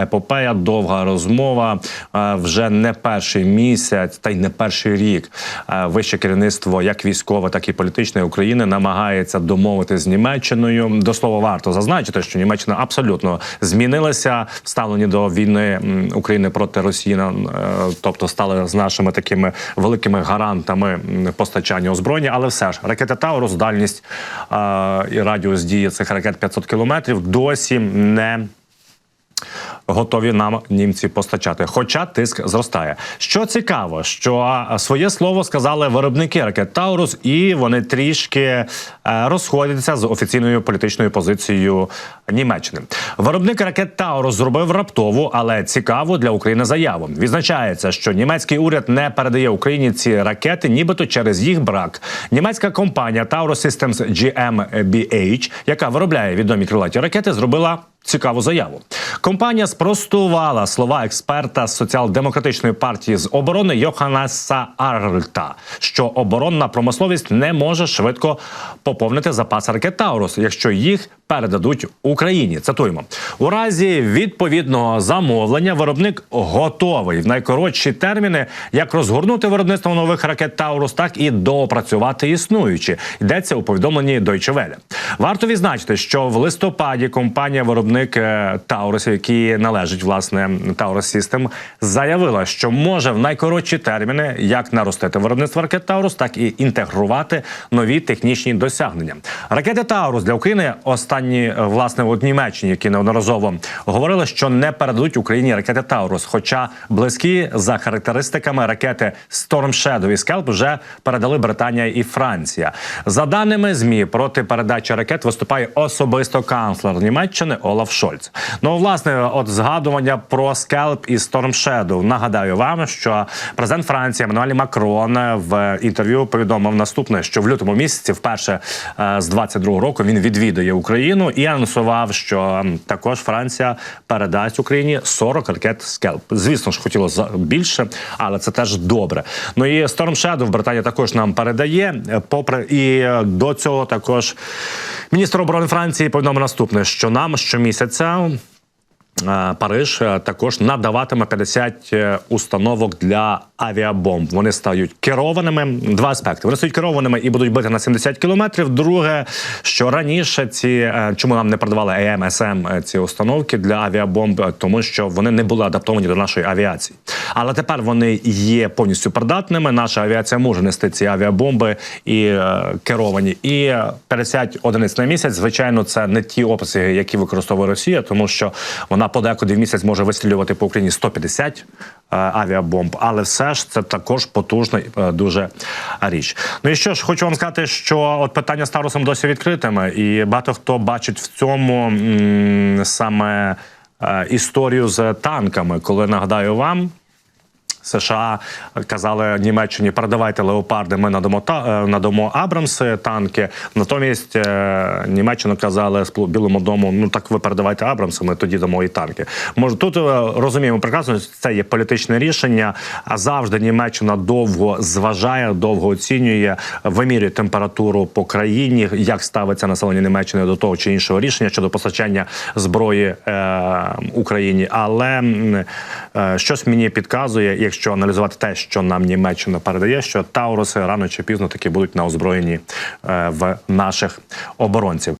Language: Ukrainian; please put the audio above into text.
епопея, довга розмова. Е, Вже не перший місяць, та й не перший рік. Е, Вище керівництво, як військове, так і політичне України, намагається домовити з Німеччиною. До слова, варто зазначити, що Німеччина абсолютно змінилася в до війни України проти Росії, е, тобто стали з нашими такими великими гарантами постачання озброєння. Але все ж ракети Таурус, дальність і радіус дії цих ракет 500 кілометрів досі не готові нам німці постачати. Хоча тиск зростає. Що цікаво, що своє слово сказали виробники ракет Таурус, і вони трішки е, розходяться з офіційною політичною позицією Німеччини. Виробник ракет Таурус зробив раптову, але цікаву для України заяву. Відзначається, що німецький уряд не передає Україні ці ракети, нібито через їх брак. Німецька компанія Taurus Systems GmbH, яка виробляє відомі крилаті ракети, зробила цікаву заяву. Компанія спростувала слова експерта соціал-демократичної партії з оборони Йоханаса Арльта, що оборонна промисловість не може швидко поповнити запас ракет Таурус, якщо їх передадуть Україні. Цитуємо у разі відповідного замовлення. Виробник готовий в найкоротші терміни як розгорнути виробництво нових ракет Таурус, так і доопрацювати існуючі. Йдеться у повідомленні Deutsche Welle. Варто відзначити, що в листопаді компанія виробник е, Таурус, який належить власне Таурус System, заявила, що може в найкоротші терміни як наростити виробництво ракет Таурус, так і інтегрувати нові технічні досягнення. Ракети Таурус для України останні е, власне от Німеччині, які неодноразово говорили, що не передадуть Україні ракети Таурус, хоча близькі за характеристиками ракети Storm Shadow і Scalp вже передали Британія і Франція. За даними змі проти передачі ракет виступає особисто канцлер Німеччини Олаф Шольц. Ну власне, от згадування про Скелп і Storm Shadow. Нагадаю вам, що президент Франції Еммануель Макрон в інтерв'ю повідомив наступне, що в лютому місяці, вперше е, з 22-го року, він відвідає Україну і анонсував, що м, також Франція передасть Україні 40 ракет Скелп. Звісно ж, хотілося більше, але це теж добре. Ну і Storm Shadow Британія також нам передає. Попри і е, до цього також міністр оборони Франції повідомив наступне, що нам щомісяця. Е, Париж е, також надаватиме 50 е, установок для авіабомб. Вони стають керованими. Два аспекти. Вони стають керованими і будуть бити на 70 кілометрів. Друге, що раніше ці чому нам не продавали АМСМ ці установки для авіабомб, тому що вони не були адаптовані до нашої авіації. Але тепер вони є повністю придатними. Наша авіація може нести ці авіабомби і е, керовані. І е, 50 одиниць на місяць. Звичайно, це не ті обсяги, які використовує Росія, тому що вона подекуди в місяць може вистрілювати по Україні 150 е, авіабомб, але все ж це також потужна е, дуже річ. Ну і що ж, хочу вам сказати, що от питання з Тарусом досі відкритими, і багато хто бачить в цьому м, саме е, історію з танками, коли нагадаю вам. США казали Німеччині передавайте леопарди. Ми надамо та е, надамо Абрамси танки. Натомість е, Німеччина казали Білому дому: ну так ви передавайте Абрамси, ми тоді дамо і танки. Може тут е, розуміємо прекрасно, це є політичне рішення. А завжди Німеччина довго зважає, довго оцінює, вимірює температуру по країні, як ставиться населення Німеччини до того чи іншого рішення щодо постачання зброї е, Україні. Але е, щось мені підказує, якщо аналізувати те, що нам Німеччина передає, що Тауруси рано чи пізно таки будуть на озброєнні е, в наших оборонців.